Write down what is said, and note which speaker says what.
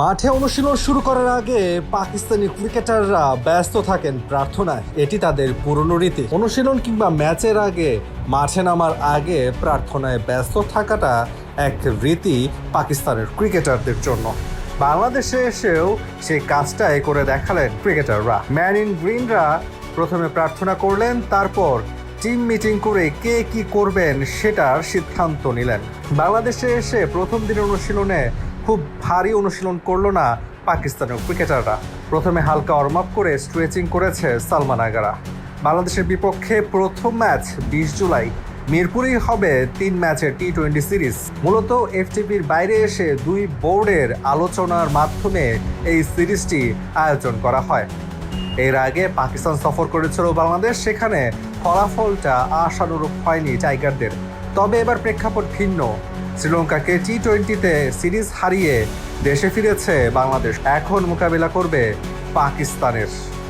Speaker 1: মাঠে অনুশীলন শুরু করার আগে পাকিস্তানি ক্রিকেটাররা ব্যস্ত থাকেন প্রার্থনায়। এটি তাদের পুরনো রীতি। অনুশীলন কিংবা ম্যাচের আগে মাঠে নামার আগে প্রার্থনায় ব্যস্ত থাকাটা এক রীতি পাকিস্তানের ক্রিকেটারদের জন্য। বাংলাদেশে এসেও সেই কাজটাই করে দেখালেন ক্রিকেটাররা। ম্যান ইন গ্রিনরা প্রথমে প্রার্থনা করলেন, তারপর টিম মিটিং করে কে কি করবেন সেটার সিদ্ধান্ত নিলেন। বাংলাদেশে এসে প্রথম দিনের অনুশীলনে খুব ভারী অনুশীলন করল না পাকিস্তানের ক্রিকেটাররা। প্রথমে হালকা ওয়ার্ম আপ করে স্ট্রেচিং করেছে সালমান আগারা। বাংলাদেশের বিপক্ষে প্রথম ম্যাচ বিশ জুলাই। মিরপুরেই হবে তিন ম্যাচের টি টোয়েন্টি সিরিজ মূলত এফটিপির বাইরে এসে দুই বোর্ডের আলোচনার মাধ্যমে এই সিরিজটি আয়োজন করা হয়। এর আগে পাকিস্তান সফর করেছিল বাংলাদেশ, সেখানে ফলাফলটা আশানুরূপ হয়নি টাইগারদের। তবে এবার প্রেক্ষাপট ভিন্ন। শ্রীলঙ্কাকে টি টোয়েন্টিতে সিরিজ হারিয়ে দেশে ফিরেছে বাংলাদেশ। এখন মোকাবিলা করবে পাকিস্তানের।